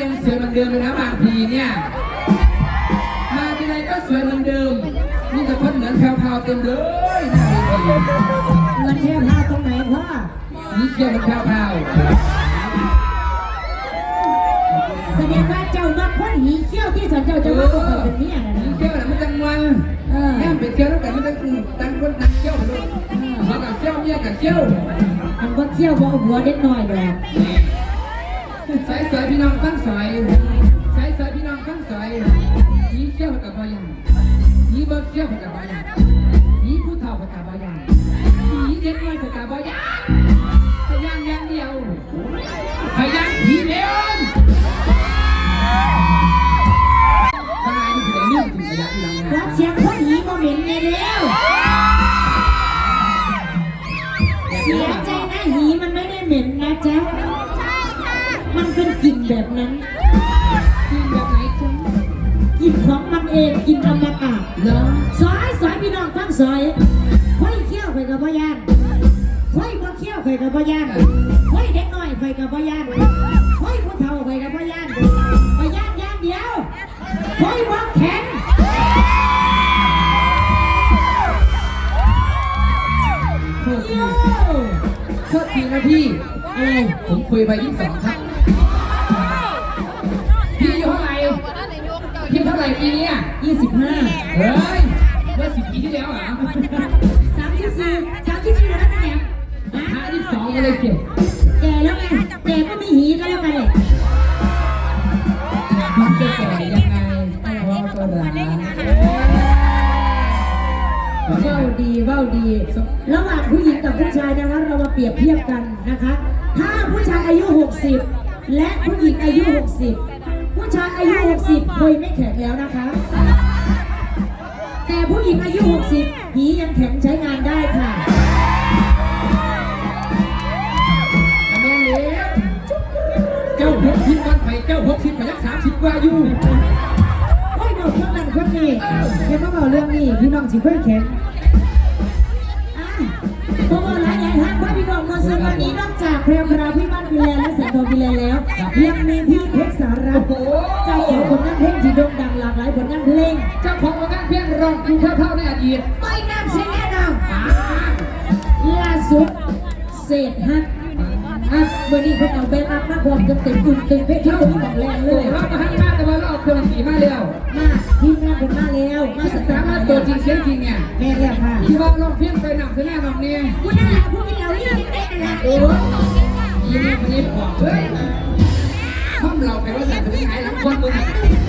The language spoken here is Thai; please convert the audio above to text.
ยังสวยเหมือนเดิมเลยนะบางทีเนี่ย มาที่ไรก็สวยเหมือนเดิม นี่จะพ้นเหมือนแพรวๆเต็มเลยหน้าเวทีเงินแค่พาตรงไหนพ่อนี่เกี่ยวกับแพรวแสดงว่าเจ้ามาคนหีเขี้ยวที่สันเจ้าๆจะมาคนเป็นเนี่ยนะนี่นะเกี่ยวกับมันจังวันเออแม่เป็นเกี่ยวแล้วแต่มันจะตั้งคนตั้งเกี่ยวไปด้วยเขากับเกี่ยวเมียกับเกี่ยวมันก็เขี้ยวบ่เอาหัวเด็กน้อยดอกสาย สายพี่น้องตั้งสายสายสายพี่น้องตั้งสายนี่เกี่ยวกับพยังนี่บ่เกี่ยวกับพยังนี่ผู้เฒ่ากับพยังนี่เด็กน้อยกับพยังพยังอย่างเดียวพยังผีเลี้ยงตายนี่คือเรื่องจริงพยังที่หลังวันะดเสียงคนหีบ่เหม็นในแล้วเสียใจนะหีมันไม่ได้เหม็นนะจ๊ะมันเป็นกลิ่น แบบนั้นจริงแบบไหนจ๊ะกลิ่นของมันเองกลิ่นอมตะเหรอซอยซอยพี่น้องทั้งซอยค่อยเขี้ยวไปกับพ่อยานค่อยบ่เขี้ยวไปกับพ่อยานค่อยเด็กน้อยไปกับพ่อยานค่อยผู้เฒ่าไปกับพ่อยานพ่อยานยานเดียวค่อยบ่แข็งโทษทีโย่โทษทีนะพี่อะไรผมคุยไปยี่สิบสองครับ พี่เท่าไหร่ปีเนี้ยยี่สิบห้าเฮ้ยเมื่อสิบปีที่แล้วเหรอสามสิบสี่สามสิบสี่แล้วนะเนี่ยฮะห้าที่สองก็เลยเก็บแก่แล้วไงแก่ก็มีหีก็แล้วกันเลยมันจะแก่ยังไงพอตัวหลานเว้าดีเว้าดี ระหว่างผู้หญิงกับผู้ชายนะคะเรามาเปรียบเทียบกันนะคะ ถ้าผู้ชายอายุ 60 และผู้หญิงอายุ 60ผู้ ชายอายุ 60เคยไม่แข็งแล้วนะคะ แต่ผู้หญิงอายุ 60 หียังแข็งใช้งานได้ค่ะแม่เลี้ยงเจ้าหกสิบวันไปเจ้าหกสิบไปยักสามสิบกว่าอยู่โอ้ยบอกเรื่องนั้นเรื่องนี้เดี๋ยวมาบอกเรื่องนี้พี่น้องสิค่อยแข็งอะเพราะว่าหลายอย่างทางพระพี่น้องมาสักวันนี้นอกจากเพลง เจ้าของผลงานเพลงที่โด่งดังหลากหลายผลงานเพลง เจ้าของผลงานเพียงรองครูเท่าๆในอดีตไปน้ำเสียงแน่นอนอ่าล่าสุดเศษฮักอะวันนี้เพิ่งเอาแบงค์อัพมาพร้อมกันเต็มอุ่นเต็มเพชรที่ผมบอกแรงเลโอ้ยเรามาให้มาแต่ว่าเราเอาเครื่องสีมาแล้วมาทีมงานผมมาแล้วมามาสศึกตาษาร์มามาตัตัววจจริริงงเสียงจริงเนี่ยแม่แล้วค่ะที่ว่าลองเพียงไปหนักเสียแน่นอนเนี่ยคุณนั่นแหละผู้กินเหล้าเรื่องเล็กๆนั่นแหละโอ้ยยีนี่คนนี้บอกเฮ้ยห้อง เราไปว่าจะเป็นยังไงหลังคนมึง